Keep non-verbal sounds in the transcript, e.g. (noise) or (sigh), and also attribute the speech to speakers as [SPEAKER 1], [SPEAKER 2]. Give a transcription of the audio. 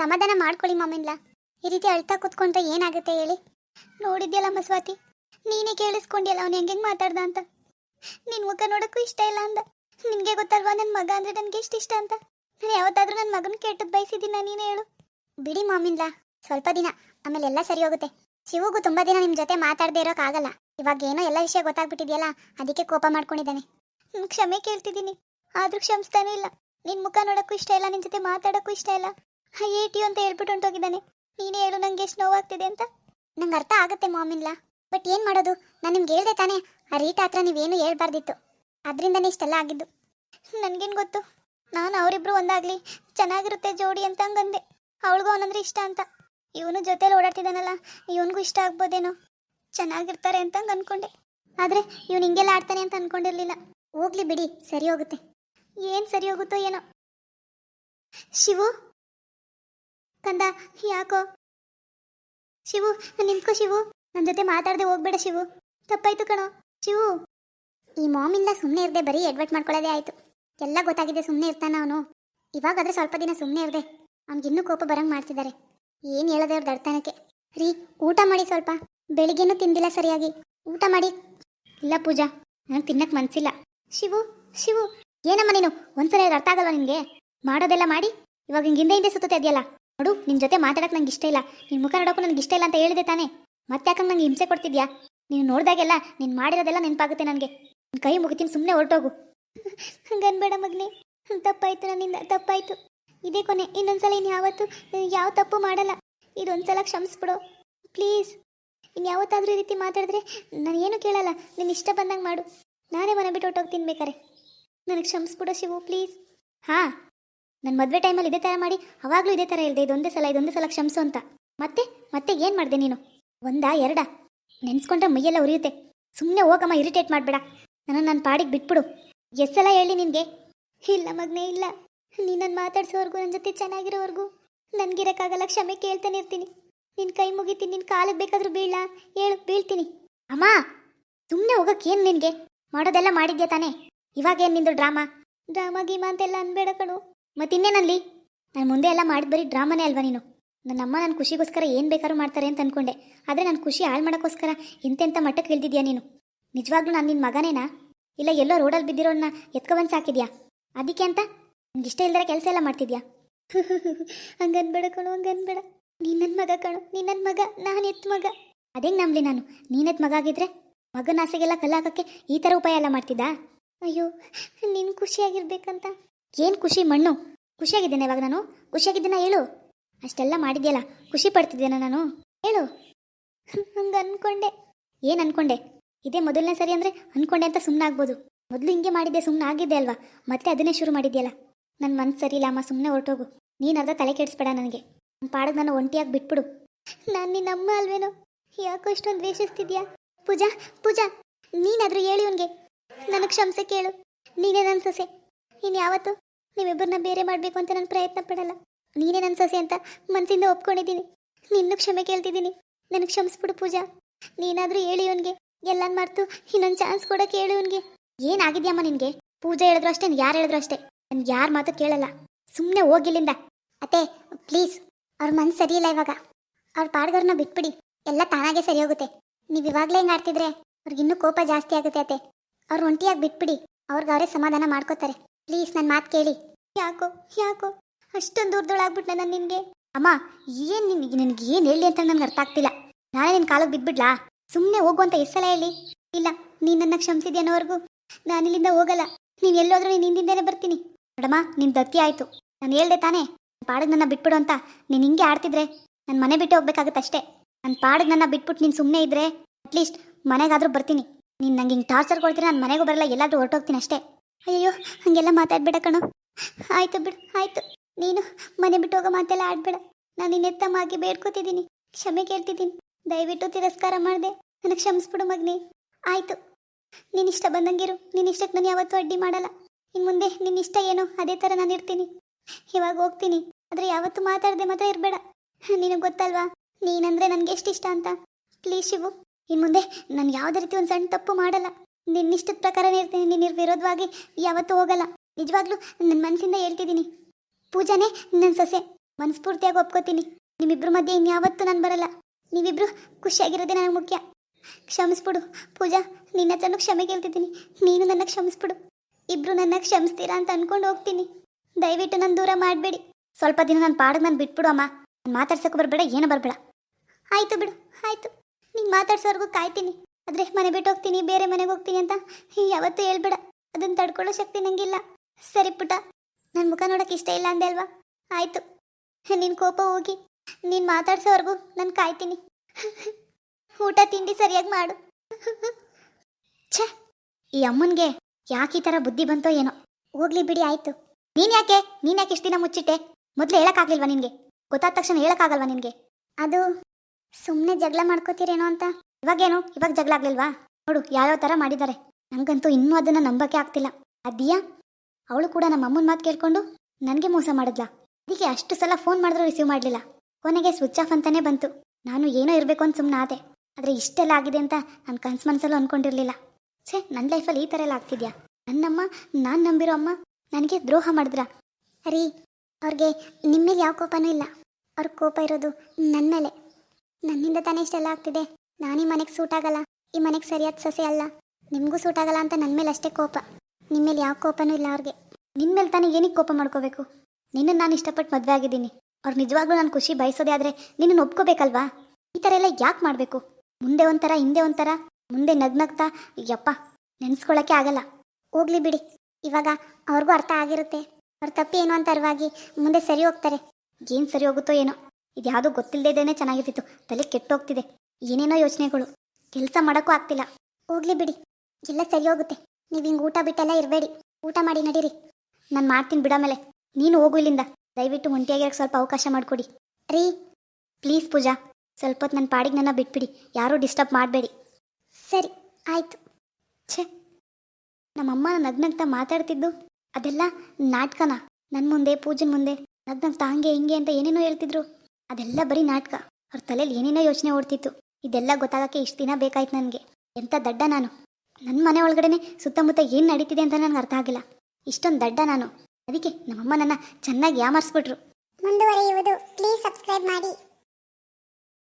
[SPEAKER 1] ಸಮಾಧಾನ ಮಾಡ್ಕೊಳ್ಳಿ ಮಾಮಿನ್ಲ. ಈ ರೀತಿ ಅಳ್ತಾ ಕೂತ್ಕೊಂಡ್ರೆ ಏನಾಗುತ್ತೆ ಹೇಳಿ? ನೋಡಿದ್ಯಲ್ಲ ಮಸ್ವಾತಿ? ನೀನೇ ಕೇಳಿಸ್ಕೊಂಡಿಯಲ್ಲ ಅವ್ನು ಹೆಂಗೆ ಮಾತಾಡ್ದ ಅಂತ? ನಿನ್ ಮುಖ ನೋಡಕ್ಕೂ ಇಷ್ಟ ಇಲ್ಲ ಅಂದ. ನಿನ್ಗೆ ಗೊತ್ತಲ್ವಾ ನನ್ನ ಮಗ ಅಂದ್ರೆ ನನ್ಗೆ ಎಷ್ಟು ಇಷ್ಟ ಅಂತ? ನಾನು ಯಾವತ್ತಾದ್ರೂ ನನ್ನ ಮಗನ ಕೆಟ್ಟದ್ ಬಯಸಿದ್ದೀನ ನೀನೇ ಹೇಳು. ಬಿಡಿ ಮಾಮಿನ್ಲ, ಸ್ವಲ್ಪ ದಿನ, ಆಮೇಲೆ ಎಲ್ಲ ಸರಿ ಹೋಗುತ್ತೆ. ಶಿವಗೂ ತುಂಬಾ ದಿನ ನಿಮ್ ಜೊತೆ ಮಾತಾಡದೇ ಇರೋಕ್ಕಾಗಲ್ಲ ಇವಾಗ ಏನೋ ಎಲ್ಲ ವಿಷಯ ಗೊತ್ತಾಗ್ಬಿಟ್ಟಿದ್ಯಲ್ಲ, ಅದಕ್ಕೆ ಕೋಪ ಮಾಡ್ಕೊಂಡಿದ್ದಾನೆ. ಕ್ಷಮೆ ಕೇಳ್ತಿದ್ದೀನಿ, ಆದ್ರೂ ಕ್ಷಮಿಸ್ತಾನೂ ಇಲ್ಲ. ನಿನ್ ಮುಖ ನೋಡಕ್ಕೂ ಇಷ್ಟ ಇಲ್ಲ, ನಿನ್ ಜೊತೆ ಮಾತಾಡಕ್ಕೂ ಇಷ್ಟ ಇಲ್ಲ. ಏಟಿಯು ಅಂತ ಹೇಳ್ಬಿಟ್ಟು ಹೊಂಟೋಗಿದ್ದಾನೆ. ನೀನೇ ಹೇಳು ನಂಗೆ ಎಷ್ಟು ನೋವಾಗ್ತಿದೆ ಅಂತ. ನಂಗೆ ಅರ್ಥ ಆಗುತ್ತೆ ಮಾಮಿನ್ಲ. ಬಟ್ ಏನು ಮಾಡೋದು? ನಾನು ನಿಮ್ಗೆ ಹೇಳ್ದೆ ತಾನೇ, ಆ ರೀಟಾ ಹತ್ರ ನೀವೇನು ಹೇಳ್ಬಾರ್ದಿತ್ತು. ಅದರಿಂದನೇ ಇಷ್ಟೆಲ್ಲ ಆಗಿದ್ದು. ನನಗೇನು ಗೊತ್ತು? ನಾನು ಅವರಿಬ್ರು ಒಂದಾಗ್ಲಿ ಚೆನ್ನಾಗಿರುತ್ತೆ ಜೋಡಿ ಅಂತ ಹಂಗಂದೆ. ಅವಳಿಗೂ ಅವನಂದ್ರೆ ಇಷ್ಟ ಅಂತ. ಇವನು ಜೊತೆಲಿ ಓಡಾಡ್ತಿದ್ದಾನಲ್ಲ ಇವನಿಗೂ ಇಷ್ಟ ಆಗ್ಬೋದೇನೋ. ಚೆನ್ನಾಗಿರ್ತಾರೆ ಅಂತ ಹಂಗೆ ಅನ್ಕೊಂಡೆ. ಆದ್ರೆ ಇವನು ಹಿಂಗೆಲ್ಲ ಆಡ್ತಾನೆ ಅಂತ ಅನ್ಕೊಂಡಿರ್ಲಿಲ್ಲ. ಹೋಗ್ಲಿ ಬಿಡಿ, ಸರಿ ಹೋಗುತ್ತೆ. ಏನ್ ಸರಿ ಹೋಗುತ್ತೋ ಏನೋ. ಶಿವು? ಕಂದ? ಯಾಕೋ? ಶಿವು, ನಿಂತ್ಕೋ ಶಿವು. ನನ್ನ ಜೊತೆ ಮಾತಾಡದೆ ಹೋಗ್ಬೇಡ ಶಿವು. ತಪ್ಪಾಯ್ತು ಕಣೋ. ಶಿವು. ಈ ಮಾಮಿಂದ ಸುಮ್ಮನೆ ಇರದೆ ಬರೀ ಎಡ್ವರ್ಟ್ ಮಾಡ್ಕೊಳ್ಳೋದೇ ಆಯ್ತು. ಎಲ್ಲ ಗೊತ್ತಾಗಿದೆ ಸುಮ್ಮನೆ ಇರ್ತಾನ ಅವನು. ಇವಾಗಾದ್ರೆ ಸ್ವಲ್ಪ ದಿನ ಸುಮ್ಮನೆ ಇರದೆ. ಅವ್ನಿಗಿನ್ನೂ ಕೋಪ ಬರಂಗ್ ಮಾಡ್ತಿದ್ದಾರೆ. ಏನು ಹೇಳದೆ ಅವ್ರ ದಡ್ತನಕ್ಕೆ. ರೀ, ಊಟ ಮಾಡಿ ಸ್ವಲ್ಪ. ಬೆಳಿಗ್ಗೆನೂ ತಿಂದಿಲ್ಲ ಸರಿಯಾಗಿ. ಊಟ ಮಾಡಿ. ಇಲ್ಲ ಪೂಜಾ ನನಗೆ ತಿನ್ನಕ್ಕೆ ಮನ್ಸಿಲ್ಲ. ಶಿವು ಶಿವು. ಏನಮ್ಮ ನೀನು? ಒಂದ್ಸಲ ಅರ್ಥ ಆಗಲ್ಲ ನಿನಗೆ? ಮಾಡೋದೆಲ್ಲ ಮಾಡಿ? ಇವಾಗ ಹಿಂಗೆ ಹಿಂದೆ ಹಿಂದೆ ಇದೆಯಲ್ಲ ನೋಡು ನಿನ್ನ ಜೊತೆ ಮಾತಾಡಕ್ ನಂಗೆ ಇಷ್ಟ ಇಲ್ಲ. ನಿನ್ನ ಮುಖ ನೋಡೋಕ್ಕೂ ನನಗೆ ಇಷ್ಟ ಇಲ್ಲ ಅಂತ ಹೇಳಿದೆ ತಾನೇ. ಮತ್ತೆ ಯಾಕಂಗೆ ನಂಗೆ ಹಿಂಸೆ ಕೊಡ್ತಿದ್ಯಾ? ನೀನು ನೋಡಿದಾಗೆಲ್ಲ ನೀನು ಮಾಡಿರೋದೆಲ್ಲ ನೆನಪಾಗುತ್ತೆ ನನಗೆ. ನಿನ್ ಕೈ ಮುಗಿತೀನಿ ಸುಮ್ಮನೆ ಹೊರಟೋಗು. ಹಂಗನ್ಬೇಡ ಮಗ್ನೆ. ತಪ್ಪಾಯ್ತು ನನ್ನಿಂದ, ತಪ್ಪಾಯ್ತು. ಇದೇ ಕೊನೆ, ಇನ್ನೊಂದ್ಸಲ ಇನ್ನು ಯಾವತ್ತು ಯಾವ ತಪ್ಪು ಮಾಡಲ್ಲ. ಇದೊಂದ್ಸಲ ಕ್ಷಮಿಸ್ಬಿಡು. ಪ್ಲೀಸ್. ಇನ್ನು ಯಾವತ್ತಾದ್ರೂ ಈ ರೀತಿ ಮಾತಾಡಿದ್ರೆ ನಾನು ಏನು ಕೇಳಲ್ಲ. ನೀನು ಇಷ್ಟ ಬಂದಂಗೆ ಮಾಡು. ನಾನೇ ಮನೆ ಬಿಟ್ಟು ಹೊಟ್ಟೋಗಿ ತಿನ್ಬೇಕಾರೆ. ನನಗೆ ಕ್ಷಮಿಸ್ಬಿಡು ಶಿವು, ಪ್ಲೀಸ್. ಹಾಂ. ನನ್ನ ಮದುವೆ ಟೈಮಲ್ಲಿ ಇದೇ ಥರ ಮಾಡಿ ಅವಾಗಲೂ ಇದೇ ಥರ ಇಲ್ಲದೆ ಇದೊಂದೇ ಸಲ ಇದೊಂದೇ ಸಲ ಕ್ಷಮಿಸು ಅಂತ. ಮತ್ತೆ ಮತ್ತೆ ಏನು ಮಾಡಿದೆ ನೀನು? ಒಂದಾ, ಎರಡಾ. ನೆನೆಸ್ಕೊಂಡ್ರೆ ಮೈಯೆಲ್ಲ ಉರಿಯುತ್ತೆ. ಸುಮ್ಮನೆ ಹೋಗಮ್ಮ, ಇರಿಟೇಟ್ ಮಾಡಬೇಡ. ನನ್ನ ನನ್ನ ಪಾಡಿಗೆ ಬಿಟ್ಬಿಡು. ಸಲ ಹೇಳಿ ನಿನಗೆ? ಇಲ್ಲ ಮಗನೇ, ಇಲ್ಲ. ನೀನು ಮಾತಾಡಿಸೋವರೆಗೂ ಮಾತಾಡ್ಸೋವರೆಗೂ ನನ್ನ ಜೊತೆ ಚೆನ್ನಾಗಿರೋವರೆಗೂ ನನಗಿರೋಕ್ಕಾಗಲ್ಲ ಕ್ಷಮೆ ಕೇಳ್ತಾನೆ ಇರ್ತೀನಿ. ನಿನ್ನ ಕೈ ಮುಗಿತೀನಿ ನಿನ್ನ ಕಾಲಿಗೆ ಬೇಕಾದರೂ ಬೀಳ ಹೇಳು, ಬೀಳ್ತೀನಿ. ಅಮ್ಮ ಸುಮ್ಮನೆ ಹೋಗಕ್ಕೆ ಏನು ನಿನಗೆ? ಮಾಡೋದೆಲ್ಲ ಮಾಡಿದ್ಯಾ ತಾನೇ? ಇವಾಗೇನು ನಿಂದು ಡ್ರಾಮಾ? ಡ್ರಾಮಾ, ಗೀಮಾ ಅಂತೆಲ್ಲ ಅನ್ಬೇಡ ಕಣು. ಮತ್ತಿನ್ನೇನಲ್ಲಿ? ನಾನು ಮುಂದೆ ಎಲ್ಲ ಮಾಡಿದ್ ಬರೀ ಡ್ರಾಮಾನೇ ಅಲ್ವಾ ನೀನು? ನನ್ನ ಅಮ್ಮ ನನ್ನ ಖುಷಿಗೋಸ್ಕರ ಏನು ಬೇಕಾದ್ರೂ ಮಾಡ್ತಾರೆ ಅಂತ ಅನ್ಕೊಂಡೆ. ಆದರೆ ನನ್ನ ಖುಷಿ ಹಾಳು ಮಾಡೋಕ್ಕೋಸ್ಕರ ಎಂತೆಂಥ ಮಟ್ಟಕ್ಕೆ ಇಳ್ದಿದ್ಯಾ ನೀನು? ನಿಜವಾಗ್ಲೂ ನಾನು ನಿನ್ನ ಮಗನೇನಾ? ಇಲ್ಲ ಎಲ್ಲೋ ರೋಡಲ್ಲಿ ಬಿದ್ದಿರೋನ್ನ ಎತ್ಕೊಬಂದು ಸಾಕಿದ್ಯಾ? ಅದಕ್ಕೆ ಅಂತ? ನಿಮ್ಗೆ ಇಷ್ಟ ಇಲ್ದರೆ ಕೆಲಸ ಎಲ್ಲ ಮಾಡ್ತಿದ್ಯಾ? (laughs) ಹಂಗನ್ಬೇಡ ಕಣು, ಹಂಗನ್ಬೇಡ. ನೀನು ನನ್ನ ಮಗ ಕಣು ನಿನ್ನ ಮಗ, ನಾನು ಎತ್ ಮಗ. ಅದೇ ನಂಬಲಿ ನಾನು? ನೀನೆತ್ ಮಗ ಆಗಿದ್ರೆ? ಮಗನ ಆಸೆಗೆಲ್ಲ ಕಲ್ಲಾಕಕ್ಕೆ ಈ ಥರ ಉಪಾಯ ಎಲ್ಲ ಮಾಡ್ತಿದ್ದಾ ಅಯ್ಯೋ, ನೀನು ಖುಷಿಯಾಗಿರ್ಬೇಕಂತ. ಏನು ಖುಷಿ ಮಣ್ಣು? ಖುಷಿಯಾಗಿದ್ದೇನೆ ಇವಾಗ ನಾನು. ಖುಷಿಯಾಗಿದ್ದೇನ ಹೇಳು. ಅಷ್ಟೆಲ್ಲ ಮಾಡಿದ್ಯಲ್ಲ, ಖುಷಿ ಪಡ್ತಿದ್ದೇನ ನಾನು? ಹೇಳು. ಹಂಗ ಅನ್ಕೊಂಡೆ. ಏನು ಅನ್ಕೊಂಡೆ? ಇದೇ ಮೊದಲನೇ ಸರಿ ಅಂದರೆ ಅನ್ಕೊಂಡೆ ಅಂತ ಸುಮ್ಮನೆ ಆಗ್ಬೋದು. ಮೊದಲು ಹಿಂಗೆ ಮಾಡಿದ್ದೆ ಸುಮ್ಮನೆ ಆಗಿದ್ದೆ ಅಲ್ವಾ? ಮತ್ತೆ ಅದನ್ನೇ ಶುರು ಮಾಡಿದ್ಯಲ್ಲ. ನನ್ನ ಮನ್ಸು ಸರಿ ಇಲ್ಲ ಅಮ್ಮ ಸುಮ್ಮನೆ ಹೊರಟೋಗು. ನೀನು ಅರ್ಧ ತಲೆ ಕೆಡಿಸ್ಬೇಡ ನನಗೆ. ನನ್ನ ಪಾಡಗ್ ನಾನು ಒಂಟಿಯಾಗಿ ಬಿಟ್ಬಿಡು. ನಾನು ನಿನ್ನ ಅಮ್ಮ ಅಲ್ವೇನೋ? ಯಾಕೋ ಇಷ್ಟೊಂದು ದ್ವೇಷಿಸ್ತಿದ್ಯಾ? ಪೂಜಾ ಪೂಜಾ, ನೀನಾದರೂ ಹೇಳಿ ಅವನಿಗೆ ನನಗೆ ಕ್ಷಮಸೆ ಕೇಳು. ನೀನೇ ನನ್ನ ಸೊಸೆ. ನೀನು ಯಾವತ್ತು? ಬೇರೆ ಮಾಡಬೇಕು ಅಂತ ನಾನು ಪ್ರಯತ್ನ ಪಡಲ್ಲ. ನೀನೇ ನನ್ನ ಸೊಸೆ ಅಂತ ಮನಸ್ಸಿಂದ ಒಪ್ಕೊಂಡಿದ್ದೀನಿ. ನಿನ್ನೂ ಕ್ಷಮೆ ಕೇಳ್ತಿದ್ದೀನಿ. ನನಗೆ ಕ್ಷಮಿಸ್ಬಿಡು ಪೂಜಾ. ನೀನಾದರೂ ಹೇಳಿ ಅವನಿಗೆ ಎಲ್ಲ ಮಾಡ್ತು, ಇನ್ನೊಂದು ಚಾನ್ಸ್ ಕೊಡೋಕೆ ಹೇಳು ಅವನಿಗೆ ಏನಾಗಿದ್ಯಮ್ಮ ನಿನಗೆ? ಪೂಜೆ ಹೇಳಿದ್ರು ಅಷ್ಟೇ ಯಾರು ಹೇಳಿದ್ರು ಅಷ್ಟೇ? ನನ್ಗೆ ಯಾರು ಮಾತು ಕೇಳಲ್ಲ. ಸುಮ್ಮನೆ ಹೋಗಿಲ್ಲಿಂದ. ಅತ್ತೆ, ಪ್ಲೀಸ್, ಅವ್ರ ಮನ್ಸು ಸರಿ ಇಲ್ಲ ಇವಾಗ. ಅವ್ರ ಪಾಡ್ಗವ್ರನ್ನ ಬಿಟ್ಬಿಡಿ. ಎಲ್ಲ ತಾನಾಗೆ ಸರಿ ಹೋಗುತ್ತೆ. ನೀವು ಇವಾಗಲೇ ಹಿಂಗೆ ಆಡ್ತಿದ್ರೆ ಅವ್ರಿಗಿನ್ನೂ ಕೋಪ ಜಾಸ್ತಿ ಆಗುತ್ತೆ ಅತ್ತೆ. ಅವ್ರು ಒಂಟಿಯಾಗಿ ಬಿಟ್ಬಿಡಿ. ಅವ್ರಿಗೆ ಅವರೇ ಸಮಾಧಾನ ಮಾಡ್ಕೋತಾರೆ. ಪ್ಲೀಸ್ ನನ್ನ ಮಾತು ಕೇಳಿ. ಯಾಕೋ ಯಾಕೋ? ಅಷ್ಟೊಂದು ದೂರದೊಳಾಗ್ಬಿಟ್ನ ನಾನು ನಿನಗೆ. ಅಮ್ಮ, ಏನು ನಿನಗೆ ನನಗೆ ಏನು ಹೇಳಿ ಅಂತ ನನಗೆ ಅರ್ಥ ಆಗ್ತಿಲ್ಲ. ನಾಳೆ ನಿನ್ನ ಕಾಲಕ್ಕೆ ಬಿದ್ಬಿಡ್ಲಾ? ಸುಮ್ಮನೆ ಹೋಗು ಅಂತ ಎಷ್ಟು ಸಲ ಹೇಳಿ. ಇಲ್ಲ, ನೀನು ನನ್ನ ಕ್ಷಮಿಸಿದ್ಯ ಅನ್ನೋವರೆಗೂ? ನಾನು ಇಲ್ಲಿಂದ ಹೋಗಲ್ಲ. ನೀನು ಎಲ್ಲೋದ್ರೂ ನೀನು ಹಿಂದಿಂದೇನೆ ಬರ್ತೀನಿ. ಮೇಡಮ್ಮ ನಿನ್ ದತ್ತಿ ಆಯ್ತು. ನಾನು ಹೇಳ್ದೆ ತಾನೇ ಪಾಡಿಗೆ ನನ್ನ ಬಿಟ್ಬಿಡು ಅಂತ. ನೀನು ಹಿಂಗೆ ಆಡ್ತಿದ್ರೆ ನನ್ನ ಮನೆ ಬಿಟ್ಟು ಹೋಗ್ಬೇಕಾಗತ್ತೆ ಅಷ್ಟೇ. ನನ್ನ ಪಾಡಿಗೆ ನನ್ನ ಬಿಟ್ಬಿಟ್ಟು ನೀನು ಸುಮ್ಮನೆ ಇದ್ರೆ, ಅಟ್ಲೀಸ್ಟ್ ಮನೆಗಾದ್ರೂ ಬರ್ತೀನಿ. ನೀನು ನಂಗೆ ಹಿಂಗೆ ಟಾರ್ಚರ್ ಕೊಡ್ತೀನಿ ನಾನು ಮನೆಗೂ ಬರಲ್ಲ, ಎಲ್ಲಾದ್ರೂ ಹೊರಟೋಗ್ತೀನಿ ಅಷ್ಟೇ. ಅಯ್ಯೋ ಹಂಗೆಲ್ಲ ಮಾತಾಡ್ಬೇಡ ಕಣೋ. ಆಯ್ತು ಬಿಡು, ಆಯ್ತು. ನೀನು ಮನೆ ಬಿಟ್ಟು ಹೋಗೋ ಮಾತೆಲ್ಲ ಆಡ್ಬೇಡ. ನಾನು ನಿನ್ನೆತ್ತಮ್ಮಾಗಿ ಬೇಡ್ಕೋತಿದ್ದೀನಿ. ಕ್ಷಮೆ ಕೇಳ್ತಿದ್ದೀನಿ ದಯವಿಟ್ಟು ತಿರಸ್ಕಾರ ಮಾಡಿದೆ. ನನಗೆ ಕ್ಷಮಿಸ್ಬಿಡು ಮಗ್ನಿ. ಆಯ್ತು. ನೀನಿಷ್ಟ ಇಷ್ಟ ಬಂದಂಗಿರು. ನಿನ್ನ ಇಷ್ಟಕ್ಕೆ ನಾನು ಯಾವತ್ತೂ ಅಡ್ಡಿ ಮಾಡಲ್ಲ. ಇನ್ನು ಮುಂದೆ ನಿನ್ನ ಇಷ್ಟ ಏನೋ ಅದೇ ಥರ ನಾನು ಇರ್ತೀನಿ. ಇವಾಗ ಹೋಗ್ತೀನಿ. ಆದರೆ ಯಾವತ್ತೂ ಮಾತಾಡದೆ ಮಾತ್ರ ಇರಬೇಡ. ನಿನಗೆ ಗೊತ್ತಲ್ವಾ? ನೀನಂದ್ರೆ ನನಗೆ ಎಷ್ಟು ಇಷ್ಟ ಅಂತ? ಪ್ಲೀಸ್ ಶಿವು. ಇನ್ನು ಮುಂದೆ ನಾನು ಯಾವುದೇ ರೀತಿ ಒಂದು ಸಣ್ಣ ತಪ್ಪು ಮಾಡಲ್ಲ. ನಿನ್ನಿಷ್ಟದ ಪ್ರಕಾರನೇ ಇರ್ತೀನಿ. ನಿನ್ನ ವಿರೋಧವಾಗಿ ಯಾವತ್ತೂ ಹೋಗಲ್ಲ. ನಿಜವಾಗ್ಲೂ ನನ್ನ ಮನಸ್ಸಿಂದ ಹೇಳ್ತಿದ್ದೀನಿ. ಪೂಜಾನೆ ನನ್ನ ಸೊಸೆ. ಮನಸ್ಫೂರ್ತಿಯಾಗಿ ಒಪ್ಕೋತೀನಿ. ನಿಮ್ಮಿಬ್ರು ಮಧ್ಯೆ ಇನ್ಯಾವತ್ತೂ ನಾನು ಬರಲ್ಲ. ನೀವಿಬ್ರು ಖುಷಿಯಾಗಿರೋದೇ ನನಗೆ ಮುಖ್ಯ. ಕ್ಷಮಿಸ್ಬಿಡು. ಪೂಜಾ, ನಿನ್ನ ಕ್ಷಮೆ ಕೇಳ್ತಿದ್ದೀನಿ ನೀನು ನನ್ನ ಕ್ಷಮಿಸ್ಬಿಡು. ಇಬ್ರು ನನ್ನ ಕ್ಷಮಿಸ್ತೀರಾ ಅಂತ ಅನ್ಕೊಂಡು ಹೋಗ್ತೀನಿ. ದಯವಿಟ್ಟು ನನ್ನ ದೂರ ಮಾಡಬೇಡಿ. ಸ್ವಲ್ಪ ದಿನ ನನ್ನ ಪಾಡಿಗೆ ನಾನು ಬಿಟ್ಬಿಡು ಅಮ್ಮ. ನಾನು ಮಾತಾಡ್ಸೋಕೆ ಬರಬೇಡ, ಏನು ಬರಬೇಡ. ಆಯಿತು ಬಿಡು, ಆಯಿತು. ನೀನು ಮಾತಾಡ್ಸೋವರೆಗೂ ಕಾಯ್ತೀನಿ. ಆದರೆ ಮನೆ ಬಿಟ್ಟು ಹೋಗ್ತೀನಿ, ಬೇರೆ ಮನೆಗೆ ಹೋಗ್ತೀನಿ ಅಂತ ಯಾವತ್ತೂ ಹೇಳ್ಬೇಡ. ಅದನ್ನು ತಡ್ಕೊಳ್ಳೋ ಶಕ್ತಿ ನನಗಿಲ್ಲ ಸರಿ ಪುಟ ನನ್ನ ಮುಖ ನೋಡೋಕೆ ಇಷ್ಟ ಇಲ್ಲ ಅಂದೆ ಅಲ್ವಾ? ಆಯಿತು. ನಿನ್ನ ಕೋಪ ಹೋಗಿ, ನೀನು ಮಾತಾಡ್ಸೋವರೆಗೂ ನಾನು ಕಾಯ್ತೀನಿ. ಊಟ, ತಿಂಡಿ ಸರಿಯಾಗಿ ಮಾಡು. ಛೇ, ಈ ಅಮ್ಮನಿಗೆ ಯಾಕೆ ಈ ಥರ ಬುದ್ಧಿ ಬಂತೋ ಏನೋ. ಹೋಗ್ಲಿ ಬಿಡಿ, ಆಯಿತು. ನೀನು ಯಾಕೆ? ನೀನು ಯಾಕೆ ಇಷ್ಟು ದಿನ ಮುಚ್ಚಿಟ್ಟೆ? ಮೊದಲು ಹೇಳಕ್ಕಾಗ್ಲಿಲ್ವಾ ನಿನಗೆ? ಗೊತ್ತಾದ ತಕ್ಷಣ ಹೇಳೋಕ್ಕಾಗಲ್ವಾ ನಿನಗೆ? ಅದು ಸುಮ್ಮನೆ ಜಗಳ ಮಾಡ್ಕೋತೀರೇನೋ ಅಂತ. ಇವಾಗೇನು? ಇವಾಗ ಜಗಳ ಆಗ್ಲಿಲ್ವಾ? ನೋಡು, ಯಾವ್ಯಾವ ಥರ ಮಾಡಿದ್ದಾರೆ. ನಂಗಂತೂ ಇನ್ನೂ ಅದನ್ನ ನಂಬಕ್ಕೆ ಆಗ್ತಿಲ್ಲ. ಅದಿಯಾ ಅವಳು ಕೂಡ ನಮ್ಮ ಅಮ್ಮನ ಮಾತು ಕೇಳ್ಕೊಂಡು ನನಗೆ ಮೋಸ ಮಾಡಿದ್ಲ? ಅದಕ್ಕೆ ಅಷ್ಟು ಸಲ ಫೋನ್ ಮಾಡಿದ್ರು ರಿಸೀವ್ ಮಾಡಲಿಲ್ಲ. ಕೊನೆಗೆ ಸ್ವಿಚ್ ಆಫ್ ಅಂತಾನೆ ಬಂತು. ನಾನು ಏನೋ ಇರಬೇಕು ಅಂತ ಸುಮ್ಮನೆ ಆದೆ. ಆದರೆ ಇಷ್ಟೆಲ್ಲ ಆಗಿದೆ ಅಂತ ನಾನು ಕನ್ಸು ಮನಸ್ಸಲ್ಲೂ ಅನ್ಕೊಂಡಿರ್ಲಿಲ್ಲ. ಛೇ ನನ್ನ ಲೈಫಲ್ಲಿ ಈ ಥರ ಎಲ್ಲ ಆಗ್ತಿದ್ಯಾ? ನನ್ನಮ್ಮ, ನಾನು ನಂಬಿರೋ ಅಮ್ಮ ನನಗೆ ದ್ರೋಹ ಮಾಡಿದ್ರ? ಅರಿ, ಅವ್ರಿಗೆ ನಿಮ್ಮ ಮೇಲೆ ಯಾವ ಕೋಪನೂ ಇಲ್ಲ. ಅವ್ರ ಕೋಪ ಇರೋದು ನನ್ನ ಮೇಲೆ. ನನ್ನಿಂದ ತಾನೇ ಇಷ್ಟೆಲ್ಲ ಆಗ್ತಿದೆ. ನಾನು ಮನೆಗೆ ಸೂಟ್ ಆಗಲ್ಲ ಈ ಮನೆಗೆ ಸರಿಯಾದ ಸೊಸೆ ಅಲ್ಲ. ನಿಮಗೂ ಸೂಟ್ ಆಗಲ್ಲ ಅಂತ ನನ್ನ ಮೇಲೆ ಅಷ್ಟೇ ಕೋಪ. ನಿಮ್ಮ ಮೇಲೆ ಯಾವ ಕೋಪನೂ ಇಲ್ಲ ಅವ್ರಿಗೆ. ನಿನ್ನ ಮೇಲೆ ತಾನೇ ಏನಕ್ಕೆ ಕೋಪ ಮಾಡ್ಕೋಬೇಕು? ನಿನ್ನನ್ನು ನಾನು ಇಷ್ಟಪಟ್ಟು ಮದುವೆ ಆಗಿದ್ದೀನಿ. ಅವ್ರು ನಿಜವಾಗ್ಲೂ ನಾನು ಖುಷಿ ಬಯಸೋದೇ ಆದರೆ ನಿನ್ನನ್ನು ಒಪ್ಕೋಬೇಕಲ್ವಾ? ಈ ಥರ ಎಲ್ಲ ಯಾಕೆ ಮಾಡಬೇಕು? ಮುಂದೆ ಒಂಥರ, ಹಿಂದೆ ಒಂಥರ, ಮುಂದೆ ನಗ್ನಗ್ತಾ, ಯಪ್ಪ ನೆನೆಸ್ಕೊಳ್ಳೋಕ್ಕೆ ಆಗಲ್ಲ. ಹೋಗ್ಲಿ ಬಿಡಿ. ಇವಾಗ ಅವ್ರಿಗೂ ಅರ್ಥ ಆಗಿರುತ್ತೆ. ಅವ್ರ ತಪ್ಪಿ ಏನು ಅಂತ ಅರಿವಾಗಿ ಮುಂದೆ ಸರಿ ಹೋಗ್ತಾರೆ. ಏನು ಸರಿ ಹೋಗುತ್ತೋ ಏನೋ. ಇದ್ಯಾವುದೋ ಗೊತ್ತಿಲ್ಲದೇನೆ ಚೆನ್ನಾಗಿರ್ತಿತ್ತು. ತಲೆ ಕೆಟ್ಟೋಗ್ತಿದೆ ಏನೇನೋ ಯೋಚನೆಗಳು. ಕೆಲಸ ಮಾಡೋಕ್ಕೂ ಆಗ್ತಿಲ್ಲ. ಹೋಗ್ಲಿ ಬಿಡಿ. ಎಲ್ಲ ಸರಿ ಹೋಗುತ್ತೆ. ನೀವು ಹಿಂಗೆ ಊಟ ಬಿಟ್ಟೆಲ್ಲ ಇರಬೇಡಿ. ಊಟ ಮಾಡಿ ನಡೀರಿ. ನಾನು ಮಾಡ್ತೀನಿ ಬಿಡ ಮೇಲೆ ನೀನು ಹೋಗು ಇಲ್ಲಿಂದ. ದಯವಿಟ್ಟು ಒಂಟಿಯಾಗಿರೋಕ್ಕೆ ಸ್ವಲ್ಪ ಅವಕಾಶ ಮಾಡಿಕೊಡಿ. ರೀ, ಪ್ಲೀಸ್ ಪೂಜಾ. ಸ್ವಲ್ಪ ಹೊತ್ತು ನನ್ನ ಪಾಡಿಗೆ ನನ್ನ ಬಿಟ್ಬಿಡಿ. ಯಾರೂ ಡಿಸ್ಟರ್ಬ್ ಮಾಡಬೇಡಿ. ಸರಿ, ಆಯಿತು. ಛೇ. ನಮ್ಮಮ್ಮ ನಗ್ನಗ್ತ ಮಾತಾಡ್ತಿದ್ದು. ಅದೆಲ್ಲ ನಾಟಕನ? ನನ್ನ ಮುಂದೆ, ಪೂಜನ್ ಮುಂದೆ. ನಗ್ನಗ್ತಾ ಹಂಗೆ ಹಿಂಗೆ ಅಂತ ಏನೇನೋ ಹೇಳ್ತಿದ್ರು. ಅದೆಲ್ಲ ಬರೀ ನಾಟಕ. ಅವ್ರ ತಲೆಯಲ್ಲಿ ಏನೇನೋ ಯೋಚನೆ ಓಡ್ತಿತ್ತು. ಇದೆಲ್ಲ ಗೊತ್ತಾಗಕ್ಕೆ ಇಷ್ಟು ದಿನ ಬೇಕಾಯ್ತು ನನಗೆ. ಎಂಥ ದಡ್ಡ ನಾನು. ನನ್ನ ಮನೆ ಒಳಗಡೆನೆ ಸುತ್ತಮುತ್ತ ಏನು ನಡೀತಿದೆ ಅಂತ ನನಗೆ ಅರ್ಥ ಆಗಿಲ್ಲ. ಇಷ್ಟೊಂದು ದಡ್ಡ ನಾನು. ಅದಕ್ಕೆ ನಮ್ಮಮ್ಮ ನನ್ನ ಚೆನ್ನಾಗಿ ಯಾಮರ್ಸ್ಬಿಟ್ರು.
[SPEAKER 2] ಮುಂದುವರಿಯುವುದು. ಪ್ಲೀಸ್ ಸಬ್ಸ್ಕ್ರೈಬ್ ಮಾಡಿ.